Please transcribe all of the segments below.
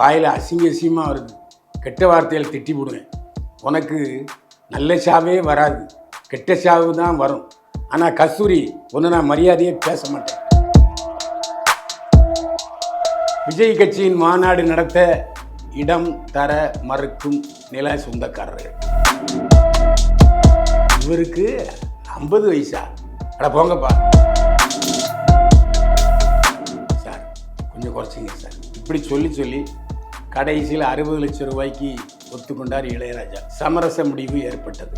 வாயில் அசிங்க அசிங்கமாக வருது கெட்ட வார்த்தையில் திட்டி போடுவேன். உனக்கு நல்ல சாவே வராது. கெட்ட சாவு தான் வரும். ஆனால் கஸ்தூரி ஒன்று நான் மரியாதையே பேச மாட்டேன். விஜய் கட்சியின் மாநாடு நடத்த இடம் தர மறுக்கும் நில சொந்தக்காரர்கள். இவருக்கு ஐம்பது வயசா? அட போங்கப்பா. சார் கொஞ்சம் குறைச்சிங்க சார். இப்படி சொல்லி சொல்லி கடைசியில் அறுபது லட்சம் ரூபாய்க்கு ஒத்துக்கொண்டார் இளையராஜா. சமரச முடிவு ஏற்பட்டது.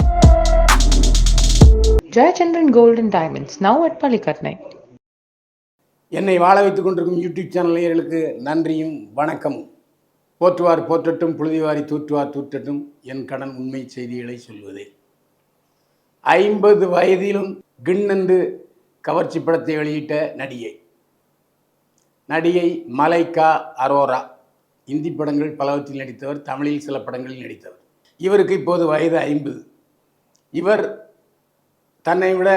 Gold and Diamonds, now at Palikatnai. என்னை வாழ வைத்துக் கொண்டிருக்கும் யூடியூப் சேனல் நேயர்களுக்கு நன்றியும் வணக்கமும். போற்றுவார் போற்றட்டும் புழுதிவாரி தூற்றுவார் தூற்றட்டும் என் கடன் உண்மை செய்திகளை சொல்வதே. ஐம்பது வயதிலும் கிண்ணென்று கவர்ச்சி படத்தை வெளியிட்ட நடிகை. நடிகை மலைக்கா அரோரா. இந்தி படங்கள் பலவற்றில் நடித்தவர் தமிழில் சில படங்களில் நடித்தவர். இவருக்கு இப்போது வயது ஐம்பது. இவர் தன்னை விட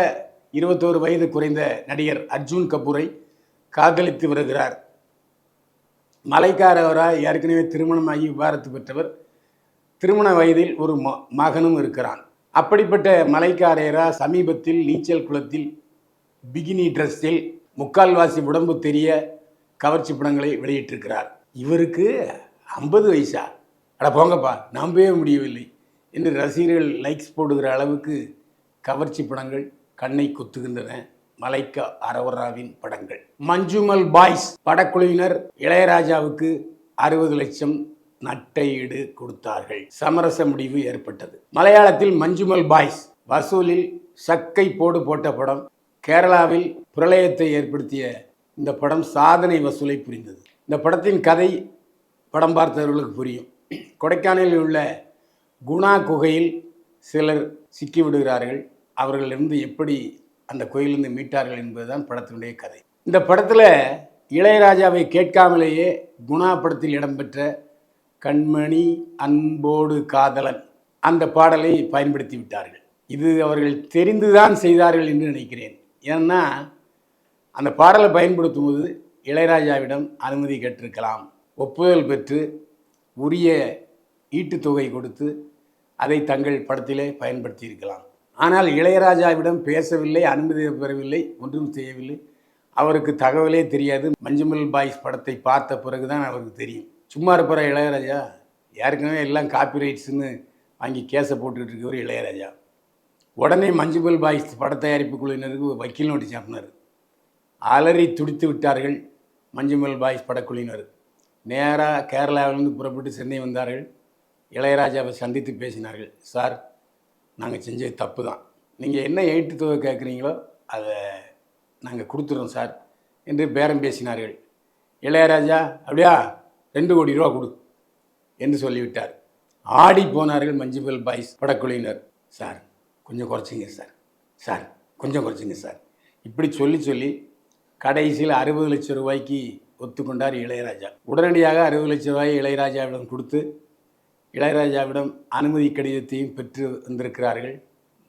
இருபத்தோரு வயது குறைந்த நடிகர் அர்ஜுன் கபூரை காதலித்து வருகிறார். மலைக்காரவரா ஏற்கனவே திருமணமாகி விவாரத்து பெற்றவர். திருமண வயதில் ஒரு ம மகனும் இருக்கிறான். அப்படிப்பட்ட மலைக்காரையரா சமீபத்தில் நீச்சல் குளத்தில் பிகினி ட்ரெஸ்ஸில் முக்கால்வாசி உடம்பு தெரிய கவர்ச்சி படங்களை வெளியிட்டிருக்கிறார். இவருக்கு ஐம்பது வயசா? அட போங்கப்பா நம்பவே முடியவில்லை என்று ரசிகர்கள் லைக்ஸ் போடுகிற அளவுக்கு கவர்ச்சி படங்கள் கண்ணை குத்துகின்றன. மலைக்க அரவராவின் படங்கள். மஞ்சுமல் பாய்ஸ் படக்குழுவினர் இளையராஜாவுக்கு அறுபது லட்சம் நட்டையீடு கொடுத்தார்கள். சமரச முடிவு ஏற்பட்டது. மலையாளத்தில் மஞ்சுமல் பாய்ஸ் வசூலில் சக்கை போடு போட்ட படம் கேரளாவில் பிரளயத்தை ஏற்படுத்திய இந்த படம் சாதனை வசூலை புரிந்தது. இந்த படத்தின் கதை படம் பார்த்தவர்களுக்கு புரியும். கொடைக்கானலில் உள்ள குணா குகையில் சிலர் சிக்கிவிடுகிறார்கள் அவர்களிருந்து அவர்களிலிருந்து எப்படி அந்த கோயிலிருந்து மீட்டார்கள் என்பதுதான் படத்தினுடைய கதை. இந்த படத்தில் இளையராஜாவை கேட்காமலேயே குணா படத்தில் இடம்பெற்ற கண்மணி அன்போடு காதலன் அந்த பாடலை பயன்படுத்தி விட்டார்கள். இது அவர்கள் தெரிந்துதான் செய்தார்கள் என்று நினைக்கிறேன். ஏன்னா அந்த பாடலை பயன்படுத்தும் போது இளையராஜாவிடம் அனுமதி கேட்டிருக்கலாம். ஒப்புதல் பெற்று உரிய ஈட்டுத்தொகை கொடுத்து அதை தங்கள் படத்திலே பயன்படுத்தியிருக்கலாம். ஆனால் இளையராஜாவிடம் பேசவில்லை அனுமதி பெறவில்லை ஒன்றும் செய்யவில்லை. அவருக்கு தகவலே தெரியாது. மஞ்சுமல் பாய்ஸ் படத்தை பார்த்த பிறகுதான் அவருக்கு தெரியும். சும்மா இருப்பார இளையராஜா? ஏற்கனவே எல்லாம் காப்பிரைட்ஸ்னு வாங்கி கேஸை போட்டுக்கிட்டு இருக்கவர் இளையராஜா. உடனே மஞ்சுமல் பாய்ஸ் பட தயாரிப்பு குழுவினருக்கு வக்கீல் நோட்டீஸ் அனுப்புனார். அலறி துடித்து விட்டார்கள் மஞ்சுமல் பாய்ஸ் படக்குழுவினர். நேராக கேரளாவிலிருந்து புறப்பட்டு சென்னை வந்தார்கள். இளையராஜாவை சந்தித்து பேசினார்கள். சார் நாங்கள் செஞ்சது தப்பு தான் நீங்கள் என்ன எயிட்டு தொகை கேட்குறீங்களோ அதை நாங்கள் கொடுத்துறோம் சார் என்று பேரம் பேசினார்கள். இளையராஜா அப்படியா? ரெண்டு கோடி ரூபா கொடு என்று சொல்லிவிட்டார். ஆடி போனார்கள் மஞ்சுமல் பாய்ஸ் படக்குழுவினர். சார் கொஞ்சம் குறைச்சிங்க சார். சார் கொஞ்சம் குறைச்சிங்க சார். இப்படி சொல்லி சொல்லி கடைசியில் அறுபது லட்சம் ரூபாய்க்கு ஒத்துக்கொண்டார் இளையராஜா. உடனடியாக அறுபது லட்சம் ரூபாயை இளையராஜாவிடம் கொடுத்து இளையராஜாவிடம் அனுமதி கடிதத்தையும் பெற்று வந்திருக்கிறார்கள்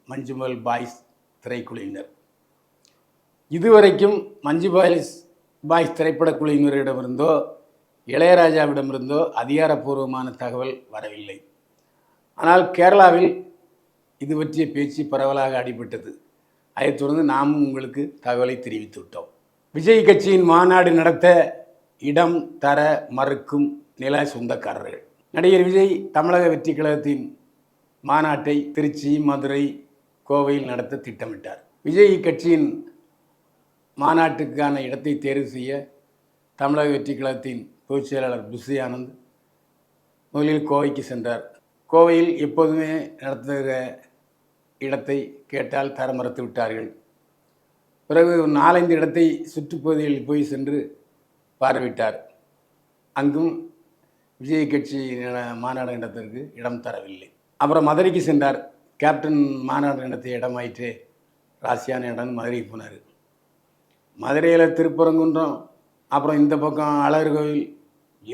மஞ்சுமல் பாய்ஸ் திரைக்குழுவினர். இதுவரைக்கும் மஞ்சு பாய்ஸ் பாய்ஸ் திரைப்படக்குழுவினரிடமிருந்தோ இளையராஜாவிடமிருந்தோ அதிகாரப்பூர்வமான தகவல் வரவில்லை. ஆனால் கேரளாவில் இது பற்றிய பேச்சு பரவலாக அடிபட்டது. அதைத் தொடர்ந்து நாமும் உங்களுக்கு தகவலை தெரிவித்து விட்டோம் விஜய் கட்சியின் மாநாடு நடத்த இடம் தர மறுக்கும் நில சொந்தக்காரர்கள். நடிகர் விஜய் தமிழக வெற்றி கழகத்தின் மாநாட்டை திருச்சி மதுரை கோவையில் நடத்த திட்டமிட்டார். விஜய் கட்சியின் மாநாட்டுக்கான இடத்தை தேர்வு செய்ய தமிழக வெற்றி கழகத்தின் பொதுச் செயலாளர் புஷி ஆனந்த் முதலில் கோவைக்கு சென்றார். கோவையில் எப்போதுமே நடத்துகிற இடத்தை கேட்டால் தர மறுத்து விட்டார்கள். பிறகு ஒரு நாலஞ்சு இடத்தை சுற்றுப்பகுதிகளில் போய் சென்று பார்வையிட்டார். அங்கும் விஜய் கட்சி மாநாடு இடத்திற்கு இடம் தரவில்லை. அப்புறம் மதுரைக்கு சென்றார். கேப்டன் மாநாடு நடத்திய இடமாயிற்று ராசியான இடம்னு மதுரைக்கு போனார். மதுரையில் திருப்பரங்குன்றம் அப்புறம் இந்த பக்கம் அழகர் கோவில்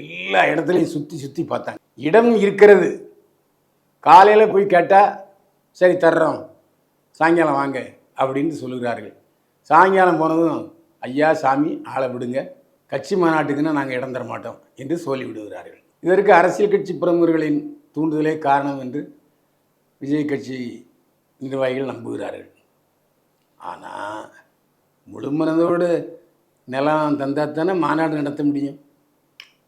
எல்லா இடத்துலையும் சுற்றி சுற்றி பார்த்தாங்க. இடம் இருக்கிறது. காலையில் போய் கேட்டால் சரி தர்றோம். சாயங்காலம் வாங்க அப்படின்னு சொல்லுகிறார்கள். சாயங்காலம் போனதும் ஐயா சாமி ஆளை விடுங்க. கட்சி மாநாட்டுக்குன்னா நாங்கள் இடம் தர மாட்டோம் என்று சொல்லி விடுகிறார்கள். இதற்கு அரசியல் கட்சி பிரமுகர்களின் தூண்டுதலே காரணம் என்று விஜய் கட்சி நிர்வாகிகள் நம்புகிறார்கள். ஆனால் முழுமனதோடு நிலம் தந்தால் தானே மாநாடு நடத்த முடியும்.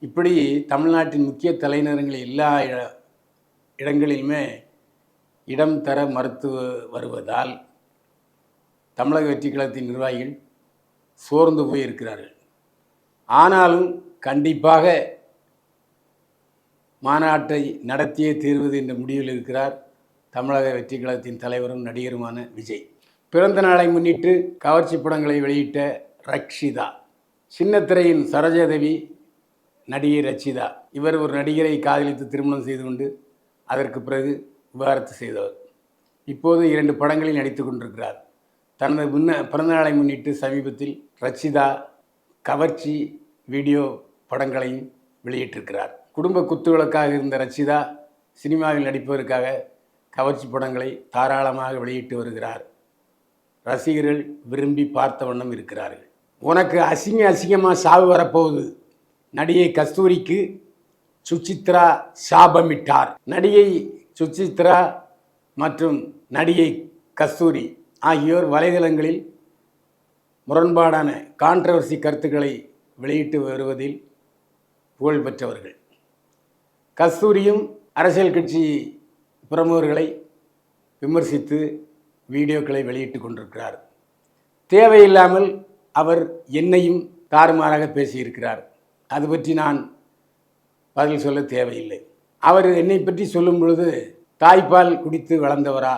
இப்படி தமிழ்நாட்டின் முக்கிய தலைநகரங்கள் எல்லா இட- இடங்களிலுமே இடம் தர மறுத்து வருவதால் தமிழக வெற்றி கழகத்தின் நிர்வாகிகள் சோர்ந்து போயிருக்கிறார்கள். ஆனாலும் கண்டிப்பாக மாநாட்டை நடத்தியே தீர்வது என்ற முடிவில் இருக்கிறார் தமிழக வெற்றி கழகத்தின் தலைவரும் நடிகருமான விஜய். பிறந்த நாளை முன்னிட்டு கவர்ச்சி படங்களை வெளியிட்ட ரக்ஷிதா சின்னத்திரையின் சரோஜாதேவி நடிகை ரச்சிதா. இவர் ஒரு நடிகரை காதலித்து திருமணம் செய்து கொண்டு அதற்கு பிறகு விவாகரத்து செய்தவர். இப்போது இரண்டு படங்களில் நடித்து கொண்டிருக்கிறார். தனது முன்ன பிறந்த நாளை முன்னிட்டு சமீபத்தில் ரச்சிதா கவர்ச்சி வீடியோ படங்களையும் வெளியிட்டிருக்கிறார். குடும்ப குத்துவிளக்காக இருந்த ரச்சிதா சினிமாவில் நடிப்பதற்காக கவர்ச்சி படங்களை தாராளமாக வெளியிட்டு வருகிறார். ரசிகர்கள் விரும்பி பார்த்த வண்ணம் இருக்கிறார்கள். உனக்கு அசிங்க அசிங்கமாக சாவு வரப்போகுது. நடிகை கஸ்தூரிக்கு சுச்சித்ரா சாபமிட்டார். நடிகை சுச்சித்ரா மற்றும் நடிகை கஸ்தூரி ஆகியோர் வலைதளங்களில் முரண்பாடான கான்ட்ரவர்சி கருத்துக்களை வெளியிட்டு வருவதில் புகழ் பெற்றவர்கள். கஸ்தூரியும் அரசியல் கட்சி பிரமுகர்களை விமர்சித்து வீடியோக்களை வெளியிட்டு கொண்டிருக்கிறார். தேவையில்லாமல் அவர் என்னையும் தாறுமாறாக பேசியிருக்கிறார். அது பற்றி நான் பதில் சொல்ல தேவையில்லை. அவர் என்னை பற்றி சொல்லும் பொழுது தாய்ப்பால் குடித்து வளர்ந்தவரா?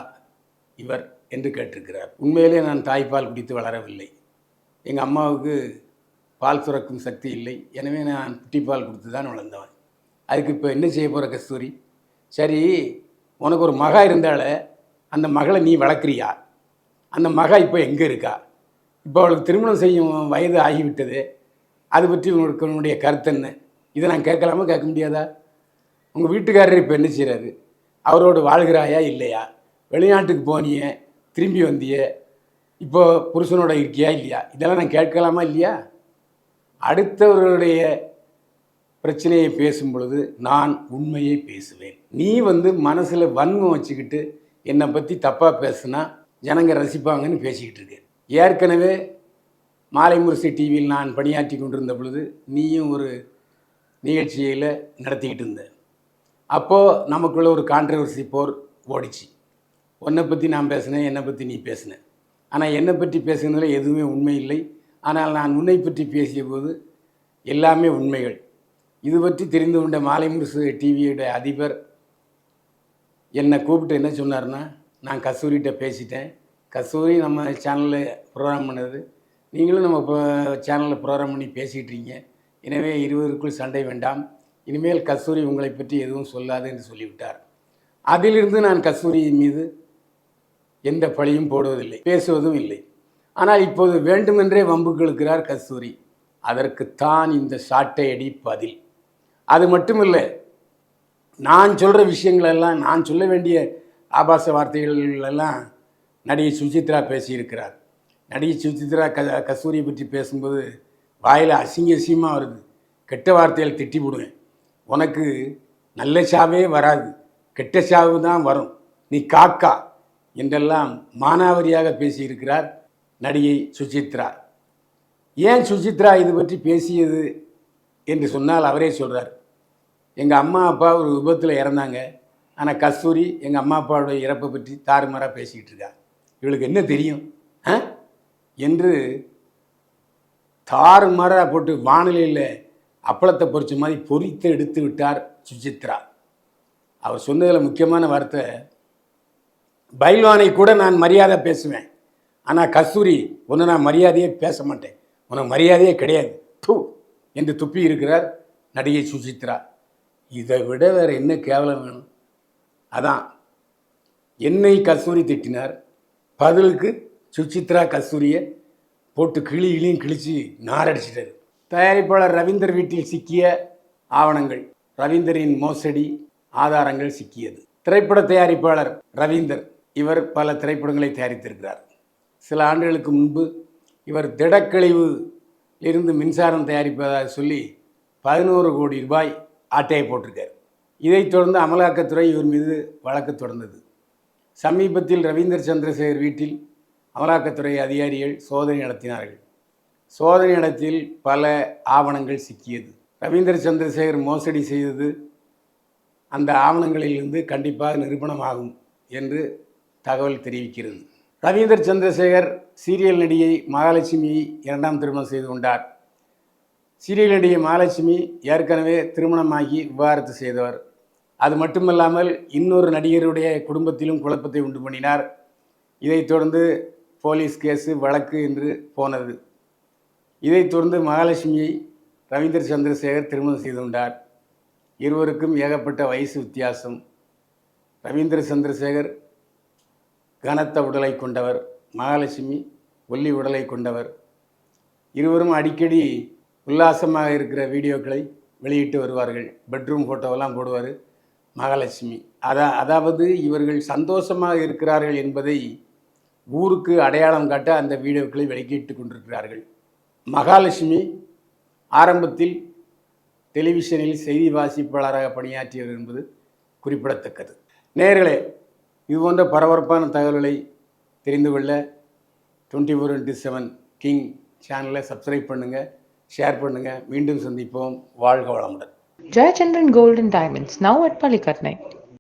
இவர் என்று கேட்டிருக்கிறார். உண்மையிலே நான் தாய்ப்பால் குடித்து வளரவில்லை. எங்கள் அம்மாவுக்கு பால் சுரக்கும் சக்தி இல்லை. எனவே நான் புட்டிப்பால் கொடுத்து தான் வளர்ந்தவன். அதுக்கு இப்போ என்ன செய்ய போகிற கஸ்தூரி? சரி உனக்கு ஒரு மகா இருந்தால அந்த மகளை நீ வளர்க்குறியா? அந்த மகா இப்போ எங்கே இருக்கா? இப்போ அவளுக்கு திருமணம் செய்யும் வயது ஆகிவிட்டது. அது பற்றி உனக்கு உன்னுடைய கருத்து என்ன? இதை நான் கேட்கலாமா கேட்க முடியாதா? உங்கள் வீட்டுக்காரர் இப்போ என்ன செய்கிறாரு அவரோடு வாழ்கிறாயா இல்லையா? வெளிநாட்டுக்கு போனியே திரும்பி வந்திய இப்போ புருஷனோட இருக்கியா இல்லையா? இதெல்லாம் நான் கேட்கலாமா இல்லையா? அடுத்தவர்களுடைய பிரச்சனையை பேசும் பொழுது நான் உண்மையை பேசுவேன். நீ வந்து மனசில் வன்மம் வச்சுக்கிட்டு என்னை பற்றி தப்பாக பேசுனா ஜனங்க ரசிப்பாங்கன்னு பேசிக்கிட்டு இருக்கேன் ஏற்கனவே மாலை முரசு டிவியில் நான் பணியாற்றி கொண்டிருந்த பொழுது நீயும் ஒரு நிகழ்ச்சியில் நடத்திக்கிட்டு இருந்த. அப்போது நமக்குள்ள ஒரு கான்ட்ரவர்சி போர் ஓடிச்சு. உன்னை பற்றி நான் பேசினேன் என்னை பற்றி நீ பேசின. ஆனால் என்னை பற்றி பேசுனதில் எதுவுமே உண்மை இல்லை. ஆனால் நான் உன்னை பற்றி பேசிய போது எல்லாமே உண்மைகள். இது பற்றி தெரிந்து கொண்ட மாலை முரசு டிவியோட அதிபர் என்னை கூப்பிட்டு என்ன சொன்னார்னா நான் கஸ்தூரிகிட்ட பேசிட்டேன். கஸ்தூரி நம்ம சேனலில் ப்ரோக்ராம் பண்ணது. நீங்களும் நம்ம சேனலில் ப்ரோக்ராம் பண்ணி பேசிகிட்டு இருக்கீங்க எனவே இருவருக்குள் சண்டை வேண்டாம். இனிமேல் கஸ்தூரி உங்களை பற்றி எதுவும் சொல்லாது என்று சொல்லிவிட்டார். அதிலிருந்து நான் கஸ்தூரி மீது எந்த பழியும் போடுவதில்லை பேசுவதும் இல்லை. ஆனால் இப்போது வேண்டுமென்றே வம்புக்கு இழுக்கிறார் கஸ்தூரி. அதற்குத்தான் இந்த சாட்டை அடி பதில் அது மட்டுமில்லை நான் சொல்கிற விஷயங்களெல்லாம் நான் சொல்ல வேண்டிய ஆபாச வார்த்தைகளெல்லாம் நடிகை சுசித்ரா பேசியிருக்கிறார். நடிகை சுசித்ரா க கஸ்தூரியை பற்றி பேசும்போது வாயில் அசிங்க அசிங்கமாக வருது. கெட்ட வார்த்தைகள் திட்டி விடுவேன் உனக்கு நல்ல சாவே வராது. கெட்ட சாவு தான் வரும். நீ காக்கா. என்றெல்லாம் மானாவரியாக பேசியிருக்கிறார் நடிகை சுசித்ரா. ஏன் சுசித்ரா இது பற்றி பேசியது என்று சொன்னால் அவரே சொல்கிறார் எங்கள் அம்மா அப்பா ஒரு விபத்தில் இறந்தாங்க. ஆனால் கஸ்தூரி எங்கள் அம்மா அப்பாவுடைய இறப்பை பற்றி தாறுமாறாக பேசிக்கிட்டு இருக்கா. இவளுக்கு என்ன தெரியும்? ஆ? என்று தாறுமாறாக போட்டு வானிலையில் அப்பளத்தை பொறிச்ச மாதிரி பொறித்து எடுத்து விட்டார் சுசித்ரா. அவர் சொன்னதில் முக்கியமான வார்த்தை பைல்வானை கூட நான் மரியாதை பேசுவேன். ஆனால் கஸ்தூரி உன்னை நான் மரியாதையே பேச மாட்டேன். உனக்கு மரியாதையே கிடையாது. தூ என்று துப்பி இருக்கிறார் நடிகை சுசித்ரா. இதை விட வேறு என்ன கேவலம் வேணும்? அதான் என்னை கஸ்தூரி திட்டினார். பதிலுக்கு சுசித்ரா கஸ்தூரியை போட்டு கிளி கிளியும் கிழிச்சு நாரடிச்சிட்டாரு. தயாரிப்பாளர் ரவீந்தர் வீட்டில் சிக்கிய ஆவணங்கள் ரவீந்தரின் மோசடி ஆதாரங்கள் சிக்கியது. திரைப்பட தயாரிப்பாளர் ரவீந்தர் இவர் பல திரைப்படங்களை தயாரித்திருக்கிறார். சில ஆண்டுகளுக்கு முன்பு இவர் திடக்கழிவு இருந்து மின்சாரம் தயாரிப்பதாக சொல்லி பதினோரு கோடி ரூபாய் ஆட்டையை போட்டிருக்கார். இதைத் தொடர்ந்து அமலாக்கத்துறை இவர் மீது வழக்கு தொடர்ந்தது. சமீபத்தில் ரவீந்தர் சந்திரசேகர் வீட்டில் அமலாக்கத்துறை அதிகாரிகள் சோதனை நடத்தினார்கள். சோதனை இடத்தில் பல ஆவணங்கள் சிக்கியது. ரவீந்தர் சந்திரசேகர் மோசடி செய்தது அந்த ஆவணங்களிலிருந்து கண்டிப்பாக நிரூபணமாகும் என்று தகவல் தெரிவிக்கிறது. ரவீந்தர் சந்திரசேகர் சீரியல் நடிகை மகாலட்சுமியை இரண்டாம் திருமணம் செய்து கொண்டார். சீரியல் நடிகை மகாலட்சுமி ஏற்கனவே திருமணமாகி விவாகரத்து செய்தவர். அது மட்டுமல்லாமல் இன்னொரு நடிகருடைய குடும்பத்திலும் குழப்பத்தை உண்டு பண்ணினார். இதைத் தொடர்ந்து போலீஸ் கேஸு வழக்கு என்று போனது. இதைத் தொடர்ந்து மகாலட்சுமியை ரவீந்தர் சந்திரசேகர் திருமணம் செய்து கொண்டார். இருவருக்கும் ஏகப்பட்ட வயசு வித்தியாசம். ரவீந்திர சந்திரசேகர் கனத்த உடலை கொண்டவர் மகாலட்சுமி ஒல்லி உடலை கொண்டவர். இருவரும் அடிக்கடி உல்லாசமாக இருக்கிற வீடியோக்களை வெளியிட்டு வருவார்கள். பெட்ரூம் ஃபோட்டோவெல்லாம் போடுவார் மகாலட்சுமி. அதா அதாவது இவர்கள் சந்தோஷமாக இருக்கிறார்கள் என்பதை ஊருக்கு அடையாளம் காட்ட அந்த வீடியோக்களை வெளியிட்டு கொண்டிருக்கிறார்கள். மகாலட்சுமி ஆரம்பத்தில் டெலிவிஷனில் செய்தி வாசிப்பாளராக பணியாற்றியவர் என்பது குறிப்பிடத்தக்கது. நேர்களே இது போன்ற பரபரப்பான தகவல்களை தெரிந்து கொள்ள twenty four into seven king சேனலை சப்ஸ்கிரைப் பண்ணுங்கள் ஷேர் பண்ணுங்கள் மீண்டும் சந்திப்போம். வாழ்க வளமுடன். Jayachandran golden diamonds now at at